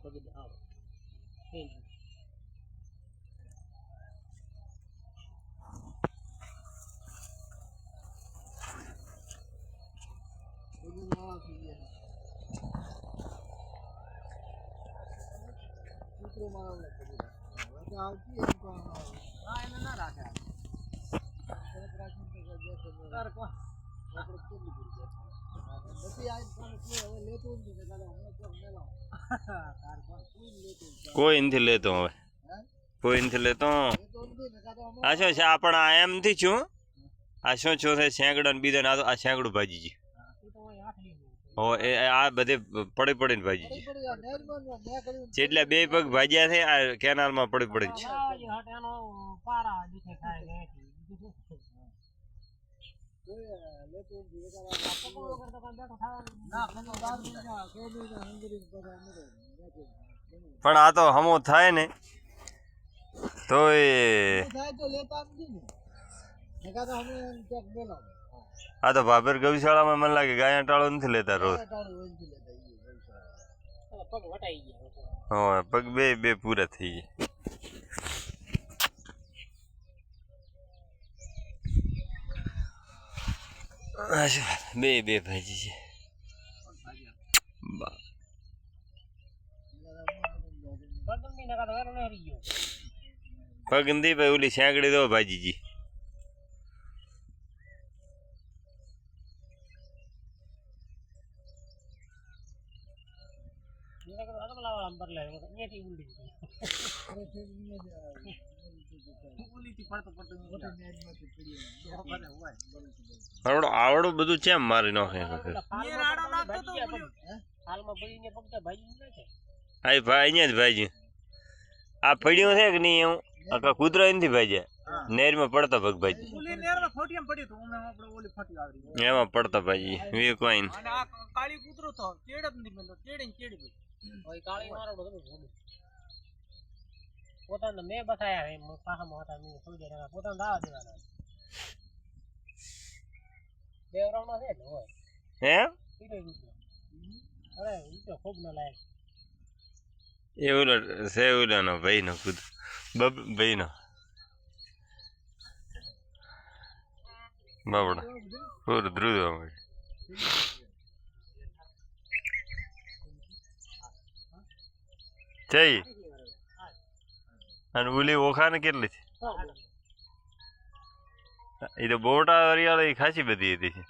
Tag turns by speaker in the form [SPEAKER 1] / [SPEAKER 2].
[SPEAKER 1] પણ
[SPEAKER 2] હા એને ના રાખે.
[SPEAKER 1] કઈ? આપણે નથી લેતો
[SPEAKER 3] હવે. કોઈ નથી લેતો આ શું છે? આ પણ આ એમ થી છું? આ શું છું છે? શેંગડો ને બીજા આ શેંગડું ભાજી છે. હો, એ આ બધે પડી પડીને ભાજી છે. જેટલા બે પગ ભાજ્યા છે, આ કેનાલમાં પડી પડી છે. પણ આ તો હમો થાય ને તો એ આ તો ભાભેર ગૌશાળામાં મને લાગે ગાયા ટાળો નથી લેતા રોજ.
[SPEAKER 2] પગ
[SPEAKER 3] બે બે પૂરા થઈ ગયા આ શું? બે બે ભાજી છે નથી ભાઈ ઓલી શેંકડી દો ભાજીજી.
[SPEAKER 2] અહીંયાથી ઉલટી
[SPEAKER 3] આવડો આવડું બધું ચેમ મારી નાખે. આ ભાઈ અહીંયા જ ભાઈ આ પડ્યું છે કે નહીં એવું? આખા કૂતરા નથી ભાજ્યા નેરમાં પડતા ભગ ભાજી
[SPEAKER 2] ઓલી નેરમાં ફોટીયામાં પડ્યું હતું. અમે આપણે ઓલી ફોટી આવડી.
[SPEAKER 3] એમાં પડતા ભાઈ વી કોઈ નહીં
[SPEAKER 2] કાળી કૂતરો તો ચેડ જ નથી મળતો ચેડે ને ચેડી કાળી મારો પોતાને મેં બતાયા હે પાસામાં હતા મેં સમજે ના પોતાને દાવા દેવાના બે છે ને હોય.
[SPEAKER 3] હે?
[SPEAKER 2] અરે રૂપિયો ખૂબ ન લાયક.
[SPEAKER 3] એ ઓલો છે ઓલાનો ભાઈનો ખુદ બબ ભાઈનો. બાબડા પૂર ધ્રુવ મળે જઈ અને ઓલી ઓખાને કેટલી છે? એ તો બોટા એ ખાસી બધી હતી છે.